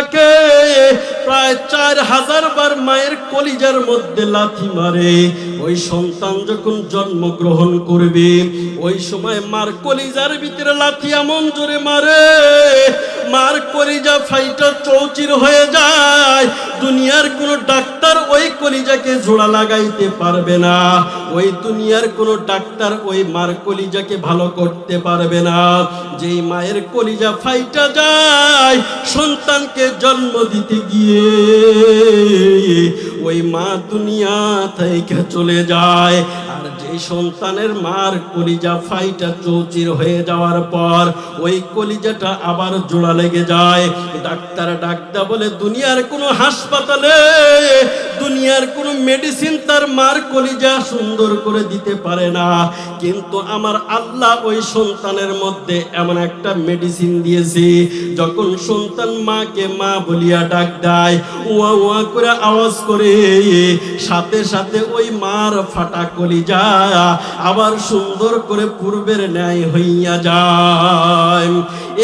Okay. প্রায় চার হাজার বার মায়ের কলিজার মধ্যে লাথি মারে। ওই সন্তান যখন জন্মগ্রহণ করবে, ওই সময় মার কলিজার ভিতরে লাথি এমন জোরে মারে, মার কলিজা ফাইটা চৌচির হয়ে যায়। দুনিয়ার কোনো ডাক্তার ওই কলিজাকে জোড়া লাগাইতে পারবে না। ওই দুনিয়ার কোনো ডাক্তার ওই মার কলিজাকে ভালো করতে পারবে না। যেই মায়ের কলিজা ফাইটা যায়, সন্তানকে জন্ম দিতে গিয়ে ওই মা দুনিয়া থেকে চলে যায়। আর যে সন্তানের মার কলিজা ফাইটা চৌচির হয়ে যাওয়ার পর ওই কলিজাটা আবার জোড়া লেগে যায়। ডাক্তার ডাক্তার বলে, দুনিয়ার কোনো হাসপাতালে দুনিয়ার কোনো মেডিসিন তার মার কলিজা সুন্দর করে দিতে পারে না। কিন্তু আমার আল্লাহ ওই সন্তানের মধ্যে এমন একটা মেডিসিন দিয়েছে, যখন সন্তান মাকে মা বলিয়া ডাক দেয়, উয়া উয়া করে আওয়াজ করে, সাথে সাথে ওই মার ফাটা কলিজা আবার সুন্দর করে পূর্বের ন্যায় হইয়া যায়।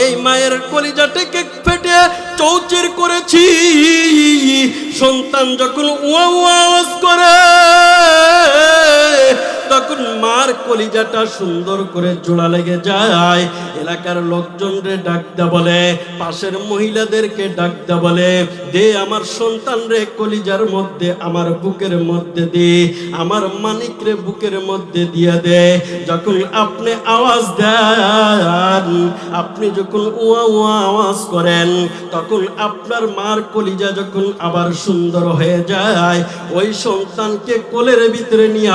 এই মায়ের কলিজাটাকে ফেটে চৌচির করেছি। সন্তান যখন ওয়া ওয়া করে তখন মার কলিজাটা সুন্দর করে জোড়া লেগে যায়। এলাকার লোকজনরে ডাকতে বলে, পাশের মহিলাদেরকে ডাকতে বলে, দে আমার সন্তান রে কলিজার মধ্যে, আমার বুকের মধ্যে দে, আমার মানিক রে বুকের মধ্যে দিয়ে দে। যখন আপনি আওয়াজ দেন, আপনি যখন উয়া উয়া আওয়াজ করেন, তখন আপনার মার কলিজা যখন আবার সুন্দর হয়ে যায়, ওই সন্তানকে কোলের ভিতরে নিয়ে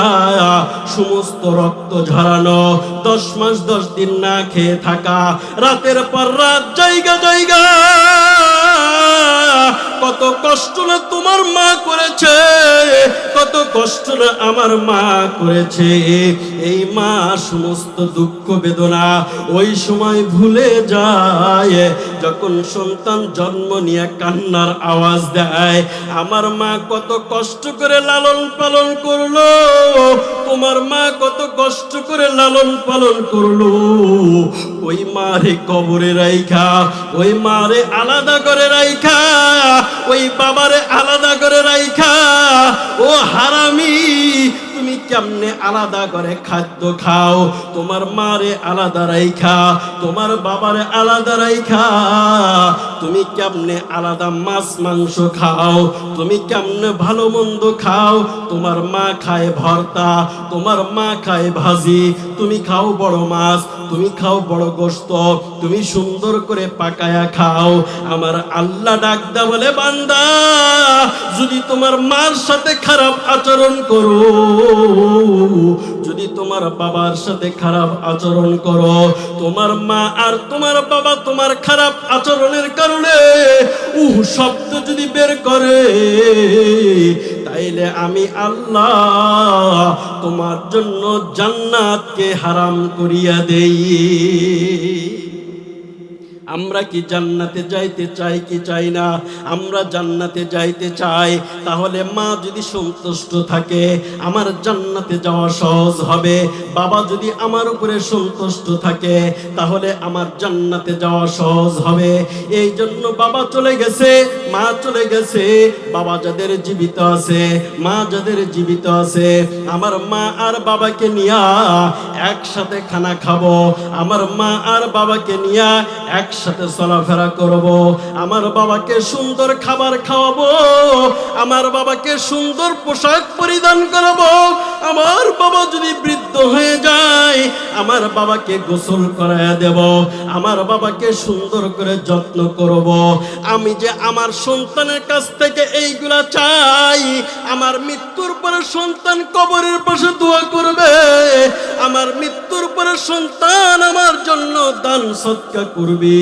সমস্ত রক্ত ঝরানো, দশ মাস দশ দিন না খেয়ে থাকা, রাতের পর রাত জায়গা জায়গা। কত কষ্ট না তোমার মা করেছে, কত কষ্ট না আমার মা করেছে। এই মা সমস্ত দুঃখ বেদনা ওই সময় ভুলে যায় যখন সন্তান জন্ম নিয়ে কান্নার আওয়াজ দেয়, আমার মা কত কষ্ট করে লালন পালন করল, তোমার মা কত কষ্ট করে লালন পালন করল। ওই মারে কবরে রাইখা, ওই মারে আলাদা করে রাইখা, ওই বাবারে আলাদা করে রাইখা, ও হারামি তুমি কেমনে আলাদা করে খাদ্য খাও? তোমার মারে আলাদা রাইখা, তোমার বাবারে আলাদা রাইখা। তুমি কেমনে আলাদা মাছ, মাংস খাও? তুমি কেমনে ভালো মন্দ খাও? তোমার মা খায় ভর্তা, তোমার মা খায় ভাজি। তুমি খাও বড় মাছ তুমি খাও বড় গোস্ত তুমি সুন্দর করে পাকায়া খাও। আমার আল্লাহ ডাকদা বলে, বান্দা, যদি তোমার মার সাথে খারাপ আচরণ করো, যদি তোমার বাবার সাথে খারাপ আচরণ করো, তোমার মা আর তোমার বাবা তোমার খারাপ আচরণের কারণে উহ শব্দ যদি বের করে তাইলে আমি আল্লাহ তোমার জন্য জান্নাতকে হারাম করিয়া দেই। আমরা কি জান্নাতে যাইতে চাই কি চাই না? আমরা জান্নাতে যাইতে চাই, তাহলে মা যদি সন্তুষ্ট থাকে, আমার জান্নাতে যাওয়া সহজ হবে। বাবা যদি আমার উপরে সন্তুষ্ট থাকে, তাহলে আমার জান্নাতে যাওয়া সহজ হবে। এই জন্য বাবা চলে গেছে, মা চলে গেছে। বাবা যাদের জীবিত আছে, মা যাদের জীবিত আছে, আমার মা আর বাবাকে নিয়া একসাথে খানা খাব। আমার মা আর বাবাকে নিয়া একসাথে চলাফেরা করব। আমার বাবাকে সুন্দর খাবার খাওয়াবো। আমার বাবাকে সুন্দর পোশাক পরিধান করাবো। আমার বাবা যদি বৃদ্ধ হয়ে যায়, আমার বাবাকে গোসল করায় দেব। আমার বাবাকে সুন্দর করে যত্ন করব। আমি যে আমার সন্তানের কাছ থেকে এইগুলা চাই, আমার মৃত্যুর পরে সন্তান কবরের পাশে দোয়া করবে। আমার মৃত্যুর পরে সন্তান আমার জন্য দান সৎকা করবে।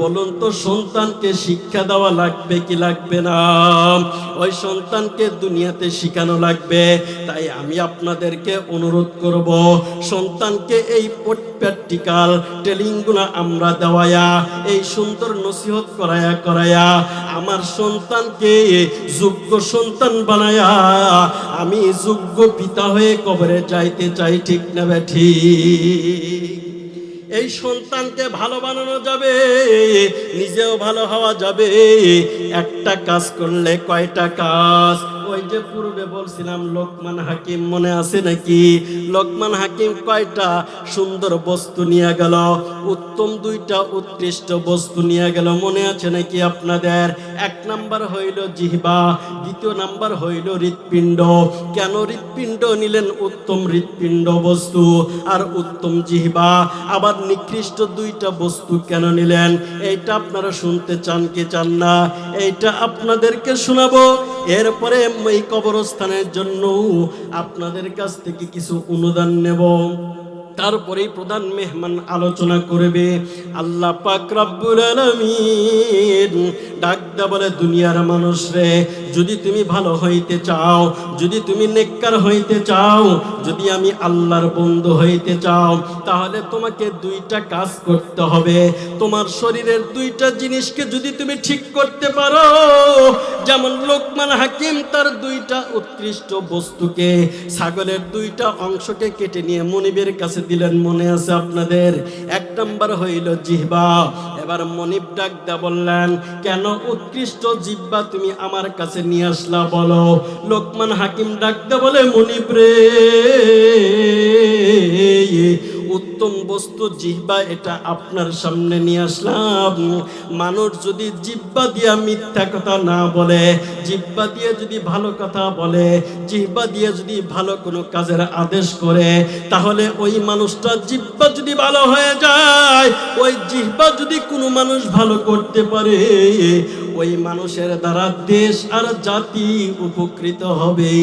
বলুন তো, সন্তানকে শিক্ষা দেওয়া লাগবে কি লাগবে না? ওই সন্তানকে দুনিয়াতে শিখানো লাগবে, তাই আমি আপনাদেরকে অনুরোধ করব, সন্তানকে এই প্র্যাকটিক্যাল ট্রেনিংগুলো আমরা দেওয়ায়া, এই সুন্দর নসিহত করায়া করায়া, আমার সন্তানকে যোগ্য সন্তান বানায়া, আমি যোগ্য পিতা হয়ে কবরে যাইতে চাই, ঠিক না ঠিক? এই সন্তানকে ভালো বানানো যাবে, নিজেও ভালো হওয়া যাবে, একটা কাজ করলে কয়টা কাজ? ওই যে পূর্বে বলছিলাম, লোকমান হাকিম মনে আছে নাকি? লোকমান হাকিম কয়টা সুন্দর বস্তু নিয়ে গেল, উত্তম দুইটা উৎকৃষ্ট বস্তু নিয়ে গেল, মনে আছে নাকি আপনাদের? এক নাম্বার হইল জিহ্বা, দ্বিতীয় নাম্বার হইল হৃৎপিণ্ড। কেন হৃৎপিণ্ড নিলেন উত্তম হৃৎপিণ্ড বস্তু আর উত্তম জিহ্বা? আবার নিকৃষ্ট দুইটা বস্তু কেন নিলেন? এইটা আপনারা শুনতে চান কি চান না? এইটা আপনাদেরকে শোনাবো। এরপরে এই কবরস্থানের জন্য আপনাদের কাছ থেকে কিছু অনুদান নেব। তারপরেই প্রধান মেহমান আলোচনা করবে। আল্লাহ পাক রব্বুল আলামিন ডাকদা বলে, দুনিয়ার মানুষ রে, যদি তুমি ভালো হইতে চাও, যদি তুমি নেককার হইতে চাও, যদি আমি আল্লাহর বন্ধু হইতে চাও, তাহলে তোমাকে দুইটা কাজ করতে হবে। তোমার শরীরের দুইটা জিনিসকে যদি তুমি ঠিক করতে পারো, যেমন লোকমান হাকিম তার দুইটা উৎকৃষ্ট বস্তুকে, ছাগলের দুইটা অংশকে কেটে নিয়ে মনিবের কাছে দিলেন, মনে আছে আপনাদের? এক নাম্বার হইল জিহ্বা। এবার মনিব ডাক বললেন, কেন উৎকৃষ্ট জিহ্বা তুমি আমার কাছে নিয়ে আসলা বলো? লোকমান হাকিম ডাক বলে, মনিব রে উত্তম বস্তু জিহ্বা এটা আপনার সামনে নিয়ে আসলাম। মানুষ যদি জিহ্বা দিয়া মিথ্যা কথা না বলে, জিহ্বা দিয়ে যদি ভালো কথা বলে, জিহ্বা দিয়ে যদি ভালো কোনো কাজের আদেশ করে, তাহলে ওই মানুষটা জিহ্বা যদি ভালো হয়ে যায়, ওই জিহ্বা যদি কোনো মানুষ ভালো করতে পারে, ওই মানুষের দ্বারা দেশ আর জাতি উপকৃত হবে।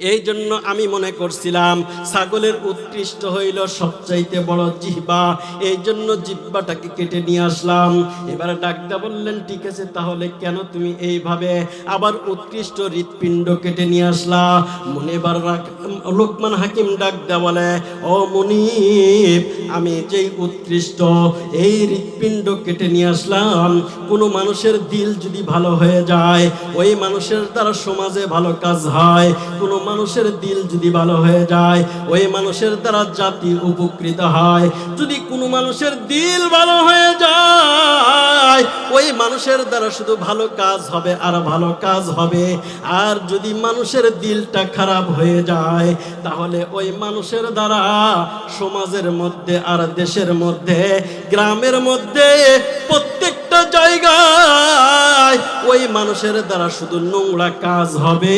এই জন্য আমি মনে করছিলাম ছাগলের উৎকৃষ্ট হইল সবচাইতে বড় জিহ্বা। এই জন্য জিহ্বাটাকে কেটে নিয়ে আসলাম। এবার ডাক্তার বললেন, ঠিক আছে, তাহলে কেন তুমি এইভাবে আবার উৎকৃষ্ট হৃৎপিণ্ড কেটে নিয়ে আসলা? মনে এবার রাখ- লোকমান হাকিম ডাকদা বলে, ও মনিব, আমি যেই উৎকৃষ্ট এই হৃৎপিণ্ড কেটে নিয়ে আসলাম, কোনো মানুষের দিল যদি ভালো হয়ে যায়, ওই মানুষের দ্বারা সমাজে ভালো কাজ হয়, কোনো মানুষের দিল যদি ভালো হয়ে যায়, ওই মানুষের দ্বারা জাতি উপকৃত হয়। যদি কোনো মানুষের দিল ভালো হয়ে যায়, ওই মানুষের দ্বারা শুধু ভালো কাজ হবে আর ভালো কাজ হবে। আর যদি মানুষের দিলটা খারাপ হয়ে যায়, তাহলে ওই মানুষের দ্বারা সমাজের মধ্যে আর দেশের মধ্যে, গ্রামের মধ্যে প্রত্যেকটা জায়গায় ওই মানুষের দ্বারা শুধু নোংরা কাজ হবে।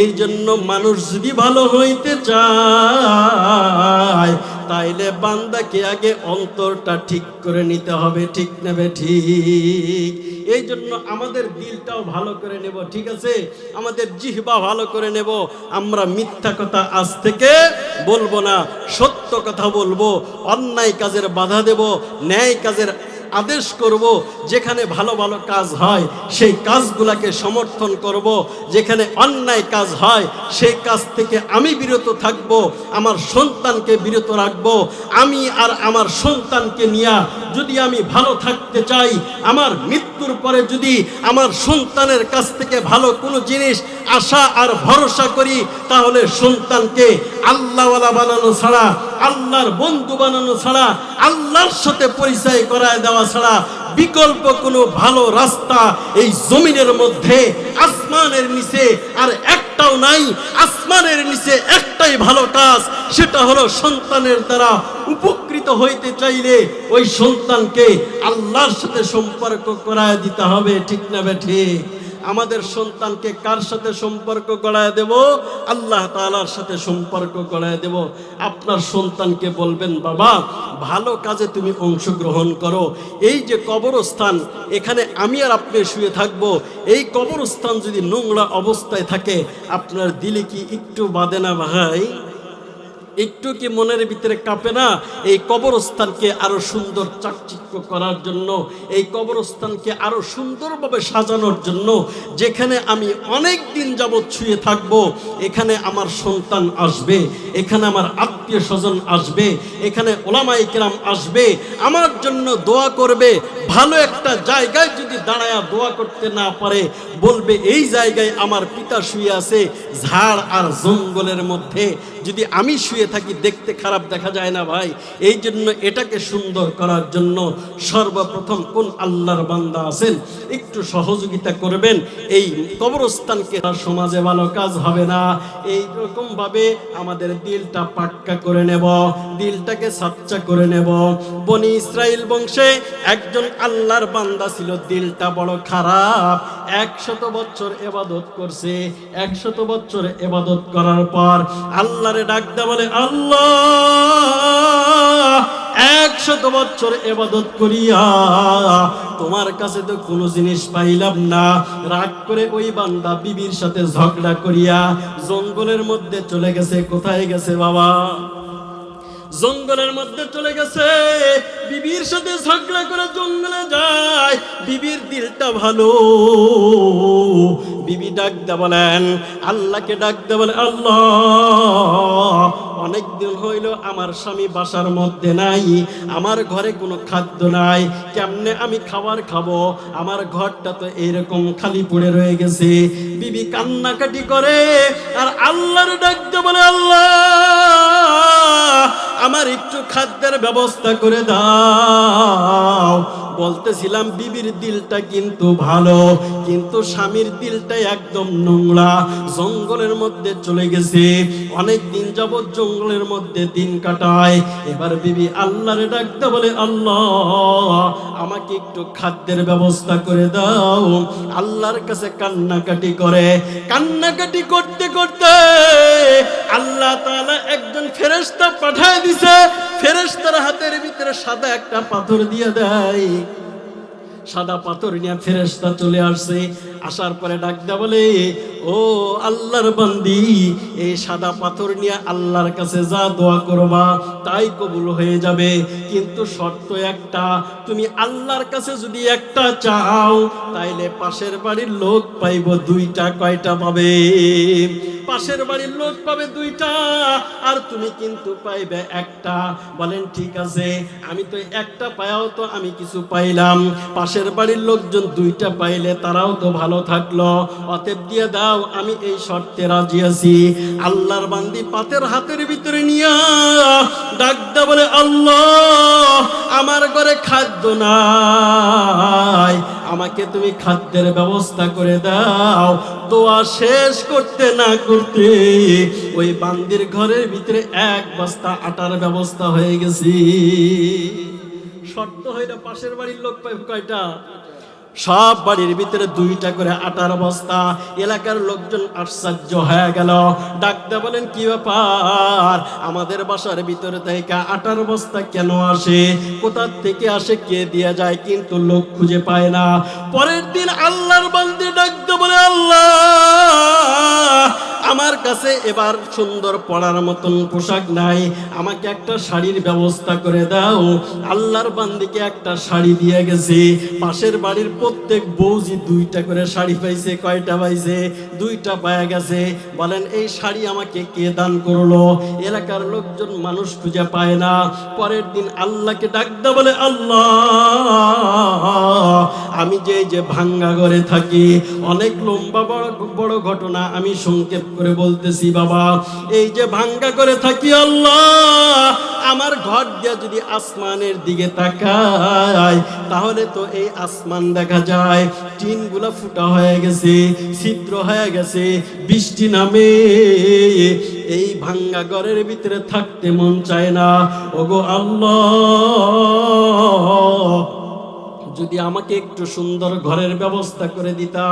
এই জন্য মানুষ যদি ভালো হইতে চায়, তাইলে বান্দাকে আগে অন্তরটা ঠিক করে নিতে হবে। ঠিক নেবে ঠিক? এই জন্য আমাদের দিলটাও ভালো করে নেব, ঠিক আছে? আমাদের জিহ্বা ভালো করে নেব। আমরা মিথ্যা কথা আজ থেকে বলব না, সত্য কথা বলব। অন্যায় কাজের বাধা দেব, ন্যায় কাজের আদেশ করব, যেখানে ভালো ভালো কাজ হয়, সেই কাজগুলাকে সমর্থন করব। যেখানে অন্যায় কাজ হয়, সেই কাজ থেকে আমি বিরত থাকব, আমার সন্তানকে বিরত রাখব। আমি আর আমার সন্তানকে নিয়ে যদি আমি ভালো থাকতে চাই, আমার মৃত্যুর পরে যদি আমার সন্তানের কাছ থেকে ভালো কোনো জিনিস, আশা আর ভরসা করি, তাহলে সন্তানকে আল্লাহওয়ালা বানানো ছাড়া, আল্লাহর বন্ধু বানানো ছাড়া, আল্লাহর সাথে পরিচয় করায় দেওয়া ছাড়া বিকল্প কোনো ভালো রাস্তা এই জমিনের মধ্যে, আসমানের নিচে, আর একটাও নাই। আসমানের নিচে একটাই ভালো কাজ, সেটা হলো সন্তানের দ্বারা উপকৃত হইতে চাইলে ওই সন্তানকে আল্লাহর সাথে সম্পর্ক করায় দিতে হবে। ঠিক না বে ঠিক? আমাদের সন্তানকে কার সাথে সম্পর্ক গড়ায় দেব? আল্লাহ তাআলার সাথে সম্পর্ক গড়ায় দেব। আপনার সন্তানকে বলবেন, বাবা, ভালো কাজে তুমি অংশগ্রহণ করো। এই যে কবরস্থান, এখানে আমি আর আপনি শুয়ে থাকব। এই কবরস্থান যদি নোংরা অবস্থায় থাকে, আপনার দিলে কি একটু বাদে না ভাই? একটু কি মনের ভিতরে কাঁপে না? এই কবরস্থানকে আরও সুন্দর চাকচিক্য করার জন্য, এই কবরস্থানকে আরও সুন্দরভাবে সাজানোর জন্য যেখানে আমি অনেক দিন যাবৎ ছুঁয়ে থাকব, এখানে আমার সন্তান আসবে, এখানে আমার আত্মীয় স্বজন আসবে, এখানে ওলামাই কেরাম আসবে, আমার জন্য দোয়া করবে। ভালো একটা জায়গায় যদি দাঁড়ায়া দোয়া করতে না পারে, বলবে, এই জায়গায় আমার পিতা শুয়ে আছে, ঝাড় আর জঙ্গলের মধ্যে যদি আমি শুয়ে থাকি, দেখতে খারাপ দেখা যায় না ভাই। এই জন্য এটাকে সুন্দর করার জন্য সর্বপ্রথম কোন আল্লাহর বান্দা আছেন, একটু সহযোগিতা করবেন। এই কবরস্থানকে সমাজে ভালো কাজ হবে না। এই রকম ভাবে আমাদের দিলটা পাক্কা করে নেব, দিলটাকে সাচ্চা করে নেব। বনি ইসরাইল বংশে একজন আল্লাহর বান্দা ছিল, দিলটা বড় খারাপ। একশত বছর এবাদত করছে, একশত বছর এবাদত করার পর আল্লাহরে ডাকতে বলে, আল্লাহ, একশত বছর এবাদত করিয়া তোমার কাছে তো কোনো জিনিস পাইলাম না। রাগ করে ওই বান্দা বিবির সাথে ঝগড়া করিয়া জঙ্গলের মধ্যে চলে গেছে। কোথায় গেছে বাবা? জঙ্গলের মধ্যে চলে গেছে। বিবির সাথে ঝগড়া করে জঙ্গলে যায়। বিবির দিলটা ভালো। বিবি ডাক দে বলেন, আল্লাহকে ডাক দে বলে, আল্লাহ, অনেক দিন হইল আমার স্বামী বাসার মধ্যে নাই, আমার ঘরে কোনো খাদ্য নাই, কেমনে আমি খাবার খাব? আমার ঘরটা তো এইরকম খালি পড়ে রয়ে গেছে। বিবি কান্নাকাটি করে, আর আল্লাহর ডাক দে বলে, আল্লাহ আমার একটু খাদ্যের ব্যবস্থা করে দাও। বলতেছিলাম, বিবির দিলটা কিন্তু ভালো, কিন্তু স্বামীর দিলটা একদম নোংরা। জঙ্গলের মধ্যে চলে গেছে, অনেক দিন যাবৎ জঙ্গলের মধ্যে দিন কাটায়। এবার বিবি আল্লাহরে ডাকতে বলে, আল্লাহ, আমাকে একটু খাদ্যের ব্যবস্থা করে দাও। আল্লাহর কাছে কান্নাকাটি করে। কান্নাকাটি করতে করতে আল্লাহ তাআলা একজন ফেরেশতা পাঠায় দিছে। ফেরেশতার হাতের ভিতরে সাদা একটা পাথর দিয়ে দেয়। সাদা পাথর নিয়ে ফেরেস্তা চলে আসছে। আসার পরে ডাক দেওয়া বলে ও আল্লাহর বান্দি এই সাদা পাথর নিয়ে আল্লাহর কাছে যা দোয়া করবা, তাই কবুল হয়ে যাবে। কিন্তু শর্ত একটা, তুমি আল্লাহর কাছে যদি একটা চাও, তাইলে পাশের বাড়ির লোক পাইব দুইটা, কয়টা পাবে? পাশের বাড়ির লোক পাবে দুইটা, আর তুমি কিন্তু পাইবে একটা। বলেন, ঠিক আছে, আমি তো একটা পায়াও তো আমি কিছু পাইলাম। পাশের বাড়ির লোকজন দুইটা পাইলে তারাও তো ভালো থাকল। অতএব দিয়ে দাও আমি এই শর্তে রাজি আছি। আল্লাহর বান্দি পাতের হাতের ভিতরে নিয়া ডাকদা বলে, আল্লাহ, আমার ঘরে খাদ্য নাই। আমাকে তুমি খাদ্যের ব্যবস্থা করে দাও। দোয়া শেষ করতে না করতে ওই বান্দির ঘরের ভিতরে এক বস্তা আটার ব্যবস্থা হয়ে গেছি। শর্ত হইলে পাশের বাড়ির লোক পাইব কয়টা? সব বাড়ির ভিতরে দুইটা করে আটার অবস্থা এলাকার লোকজন আশ্চর্য হয়ে গেল। ডাকতে বলেন, কি ব্যাপার? আমাদের বাসার ভিতরে থেকে আটার অবস্থা কেন আসে? কোথার থেকে আসে, কে দিয়ে যায়? কিন্তু লোক খুঁজে পায় না। পরের দিন আল্লাহর বান্দি ডাকতে বলে, আল্লাহ আমার কাছে এবার সুন্দর পড়ার মতন পোশাক নাই। আমাকে একটা শাড়ির ব্যবস্থা করে দাও। আল্লাহর বান্দিকে একটা শাড়ি দিয়ে গেছে। পাশের বাড়ির প্রত্যেক বৌজি দুইটা করে শাড়ি পাইছে, কয়টা পাইছে? দুইটা পায়া গেছে। বলেন, এই শাড়ি আমাকে কে দান করল? এলাকার লোকজন মানুষ খুঁজে পায় না। পরের দিন আল্লাহকে ডাকতে বলে, আল্লাহ, আমি যে যে ভাঙ্গা ঘরে থাকি, অনেক লম্বা বড় বড় ঘটনা আমি সংক্ষেপ করে বলতেছি, বাবা, এই যে ভাঙ্গা করে থাকি আল্লাহ, আমার ঘর দিয়ে যদি আসমানের দিকে তাকায়, তাহলে তো এই আসমান দেখা যায়। টিনগুলা ফুটা হয়ে গেছে, ছিদ্র হয়ে গেছে, বৃষ্টি নামে। এই ভাঙ্গা ঘরের ভিতরে থাকতে মন চায় না। ওগো আল্লাহ যদি আমাকে একটু সুন্দর ঘরের ব্যবস্থা করে দিতা,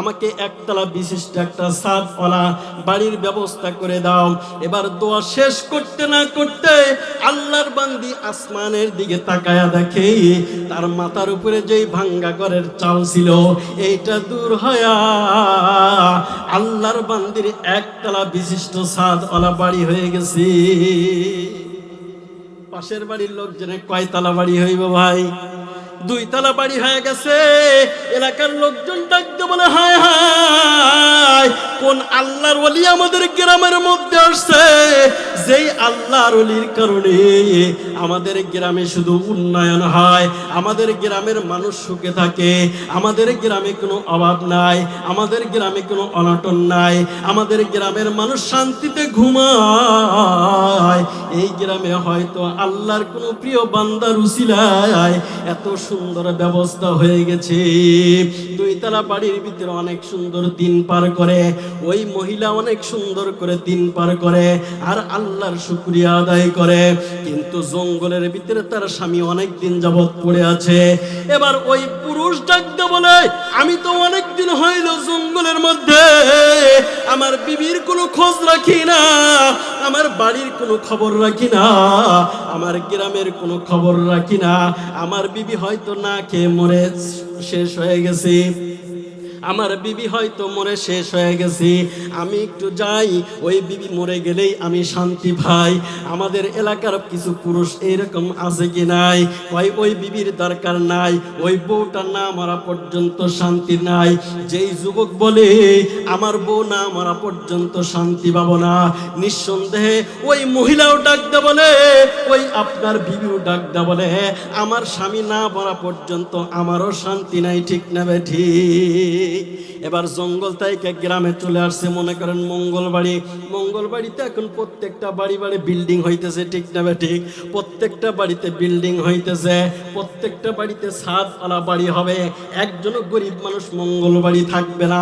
আমাকে একতলা বিশিষ্ট একটা সাদওয়ালা বাড়ির ব্যবস্থা করে দাও। এবার দোয়া শেষ করতে না করতে আল্লাহর বান্দি আসমানের দিকে তাকায়া দেখে, তার মাথার উপরে যেই ভাঙ্গা ঘরের চাল ছিল, এইটা দূর হয়া আল্লাহর বান্দির একতলা বিশিষ্ট সাদওয়ালা বাড়ি হয়ে গেছে। পাশের বাড়ির লোকজনে কয়তলা বাড়ি হইব ভাই? দুই তালা বাড়ি হয়ে গেছে। এলাকার লোকজন ডাকতে বলে হায় হায় কোন আল্লাহর ওলি আমাদের গ্রামের মধ্যে আসছে, যেই আল্লাহর ওলির কারণে আমাদের গ্রামে শুধু উন্নয়ন হয়, আমাদের গ্রামের মানুষ সুখে থাকে, আমাদের গ্রামে কোনো অভাব নাই, আমাদের গ্রামে কোনো অনটন নাই, আমাদের গ্রামের মানুষ শান্তিতে ঘুমায়। এই গ্রামে হয়তো আল্লাহর কোনো প্রিয় বান্দার উসিলায় এত সুন্দর ব্যবস্থা হয়ে গেছে। দুই তালা বাড়ির ভিতরে অনেক সুন্দর দিন পার করে ওই মহিলা অনেক সুন্দর করে দিন পার করে আর আল্লাহর শুক্রিয়া আদায় করে। কিন্তু জঙ্গলের ভিতরে তার স্বামী অনেক দিন যাবৎ পড়ে আছে। এবার ওই পুরুষ ডাকতে বলে, আমি তো অনেক দিন হইল জঙ্গলের মধ্যে। আমার বিবির কোনো খোঁজ রাখি না। আমার বাড়ির কোনো খবর রাখি না। আমার গ্রামের কোনো খবর রাখি না। আমার বিবি হয়তো না খেয়ে মরে শেষ হয়ে গেছে। আমার বিবি হয়তো মরে শেষ হয়ে গেছি। আমি একটু যাই, ওই বিবি মরে গেলেই আমি শান্তি ভাই আমাদের এলাকার কিছু পুরুষ এইরকম আছে কি নাই? ওই ওই বিবির দরকার নাই, ওই বউটা না মারা পর্যন্ত শান্তি নাই। যেই যুবক বলে, আমার বউ না মারা পর্যন্ত শান্তি পাবো না। নিঃসন্দেহে ওই মহিলাও ডাকতে বলে, ওই আপনার বিবিও ডাকতে বলে, আমার স্বামী না মারা পর্যন্ত আমারও শান্তি নাই, ঠিক না ঠিক? এবার জঙ্গল থেকে গ্রামে চলে আসছে, মনে করেন মঙ্গলবাড়ি। মঙ্গলবাড়িতে এখন প্রত্যেকটা বাড়ি বাড়ি বিল্ডিং হইতেছে, ঠিক না ঠিক? প্রত্যেকটা বাড়িতে বিল্ডিং হইতেছে, প্রত্যেকটা বাড়িতে ছাদওয়ালা বাড়ি হবে। একজনও গরিব মানুষ মঙ্গলবাড়ি থাকবে না।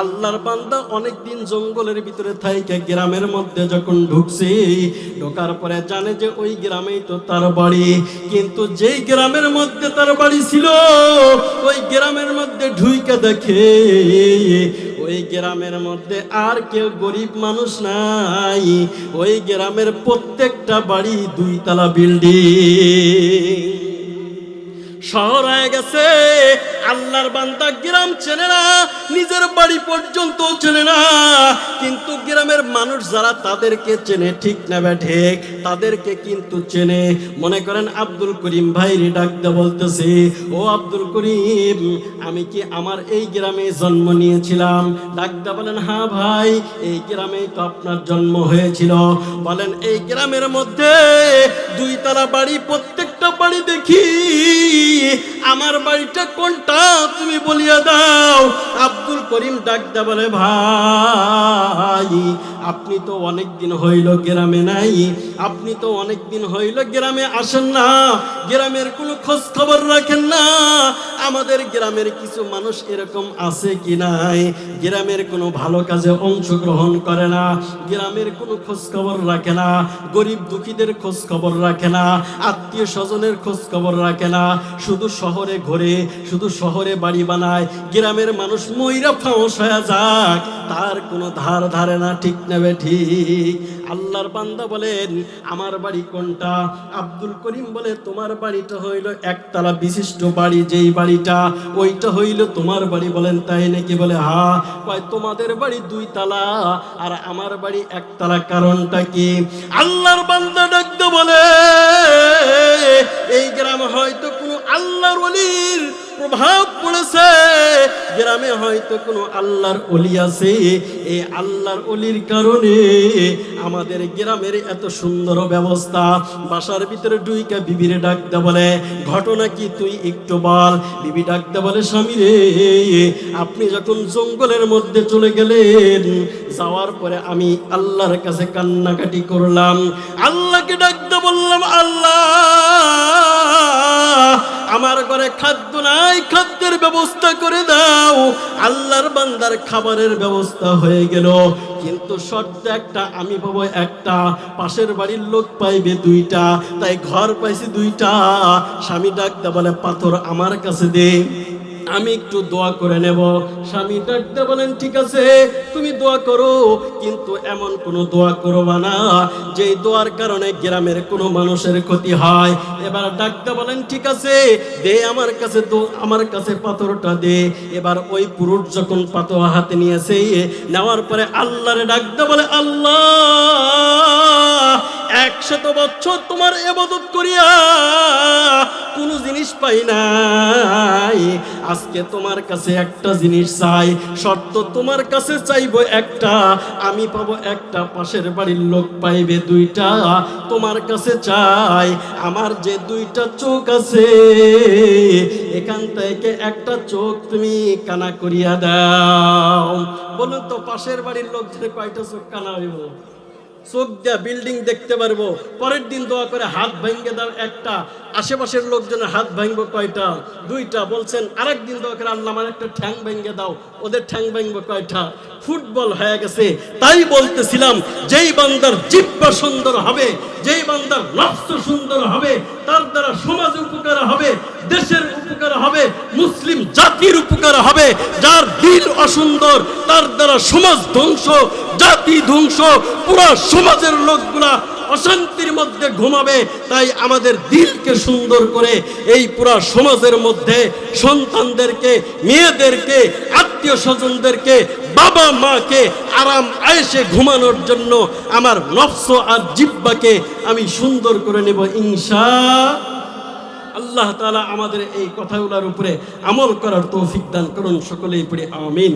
আল্লাহর বান্দা অনেক দিন জঙ্গলের ভিতরে থাইকে গ্রামের মধ্যে যখন ঢুকছি, ঢোকার পরে জানে যে ওই গ্রামেই তো তার বাড়ি। কিন্তু যেই গ্রামের মধ্যে তার বাড়ি ছিল, ওই গ্রামের মধ্যে ঢুইকে দেখে ওই গ্রামের মধ্যে আর কেউ গরিব মানুষ নাই। ওই গ্রামের প্রত্যেকটা বাড়ি দুইতলা বিল্ডিং। শহর হয়ে গেছে আল্লাহর বান্দা গ্রাম চেনে না, নিজের বাড়ি পর্যন্ত চেনে না। কিন্তু গ্রামের মানুষ যারা তাদেরকে চেনে, ঠিক না ঠিক? তাদেরকে কিন্তু চেনে। মনে করেন আব্দুল করিম ভাই ডাকতে বলতেছে, ও আব্দুল করিম, আমি কি আমার এই গ্রামে জন্ম নিয়েছিলাম? ডাকতে বলেন হ্যাঁ ভাই, এই গ্রামেই তো আপনার জন্ম হয়েছিল। বলেন, এই গ্রামের মধ্যে দুই তালা বাড়ি, প্রত্যেকটা বাড়ি দেখি আমার বাড়িটা কোনটা তুমি বলিয়া দাও। আব্দুল করিম ডাক বলে ভাই আপনি তো অনেক দিন হইল গ্রামে নাই, আপনি তো অনেক দিন হইল গ্রামে আসেন না, গ্রামের কোনো খোঁজ খবর রাখেন না। আমাদের গ্রামের কিছু মানুষ এরকম আছে কি নাই? গ্রামের কোনো ভালো কাজে অংশগ্রহণ করে না, গ্রামের কোনো খোঁজ খবর রাখে না, গরিব দুঃখীদের খোঁজ খবর রাখে না, আত্মীয় স্বজনের খোঁজ খবর রাখে না, শুধু শহরে ঘোরে, শুধু শহরে বাড়ি বানায়, গ্রামের মানুষ ময়রা ফাঁস হয়ে যাক, তার কোনো ধার ধারে না, ঠিক নেবে ঠিক। আল্লাহর বান্দা বলেন, আমার বাড়ি কোনটা? আব্দুল করিম বলে, তোমার বাড়িটা হইল একতলা বিশিষ্ট বাড়ি, যেই বাড়িটা, ওইটা হইল তোমার বাড়ি। বলেন, তাই নাকি? বলে, হা, কয়, তোমাদের বাড়ি দুই তালা আর আমার বাড়ি একতলা, কারণটা কি? আল্লাহর বান্দা ডাকতে বলে, এই গ্রাম হয়তো কোনো আল্লাহর অলির প্রভাব পড়েছে গ্রামে হয়তো কোনো আল্লাহর অলি আছে। এই আল্লাহর অলির কারণে আমাদের গ্রামের এত সুন্দর ব্যবস্থা। বাসার ভিতরে ডুইকা বিবিরে ডাকতে বলে, ঘটনা কি তুই একটু বল? বিবি ডাকতে বলে, স্বামী রে, আপনি যখন জঙ্গলের মধ্যে চলে গেলেন, যাওয়ার পরে আমি আল্লাহর কাছে কান্নাকাটি করলাম। আল্লাহকে ডাকতে বললাম, আল্লাহ আমার ঘরে খাদ্য নাই, খাদ্যের ব্যবস্থা করে দাও। আল্লাহর বান্দার খাবারের ব্যবস্থা হয়ে গেল। কিন্তু শর্ত একটা, আমি পাবো একটা, পাশের বাড়ির লোক পাইবে দুইটা, তাই ঘর পাইছি দুইটা। স্বামী ডাকতে বলে, পাথর আমার কাছে দে। আমি একটু দোয়া করে নেব। স্বামী ডাকতে বলেন, ঠিক আছে, তুমি দোয়া করো, কিন্তু এমন কোনো দোয়া করবা না যে দোয়ার কারণে গ্রামের কোনো মানুষের ক্ষতি হয়। এবার ডাকতে বলেন, ঠিক আছে, দে আমার কাছে আমার কাছে পাথরটা দে। এবার ওই পুরুষ যখন পাথর হাতে নিয়েছে, নেওয়ার পরে আল্লাহরে ডাকতে বলে, আল্লাহ একশত বছর তোমার এবাদত করিয়া কোনো জিনিস পাই নাই। আজকে তোমার কাছে একটা জিনিস চাই, শর্ত তোমার কাছে চাইব একটা। আমি পাবো একটা, পাশের বাড়ির লোক পাইবে দুইটা। তোমার কাছে চাই, আমার যে দুইটা চোখ আছে, এখান থেকে একটা চোখ তুমি কানা করিয়া দাও। বলুন তো, পাশের বাড়ির লোক যে কয়টা চোখ কানা হইব? চোখ দিয়া বিল্ডিং দেখতে পারব। পরের দিন দোয়া করে হাত ভেঙে দাও একটা। আশেপাশের লোকজনের হাত ভাঙবো কয়টা? দুইটা। বলছেন আরেক দিন দোয়া করে আল্লাহ আমার একটা ঠ্যাং ভেঙে দাও। ওদের ঠ্যাং ভাঙবো কয়টা? ফুটবল হয়ে গেছে। তাই বলতেছিলাম, যেই বান্দার জিব্বা সুন্দর হবে, যেই বান্দার নফস সুন্দর হবে, তার দ্বারা সমাজ উপকার হবে, দেশের উপকার হবে, মুসলিম জাতির উপকার হবে, যার দিল অসুন্দর, তার দ্বারা সমাজ ধ্বংস জাতি ধ্বংস, পুরো সমাজের লোকগুলা অশান্তির মধ্যে ঘুমাবে, তাই আমাদের দিলকে সুন্দর করে এই পুরা সমাজের মধ্যে সন্তানদেরকে, মেয়েদেরকে আত্মীয় স্বজনদেরকে বাবা মাকে আরাম আয়েসে ঘুমানোর জন্য আমার নফস আর জিব্বাকে আমি সুন্দর করে নেব ইনশা আল্লাহ তালা আমাদের এই কথাগুলোর উপরে আমল করার তৌফিক দান করুন, সকলেই পড়ে আমিন।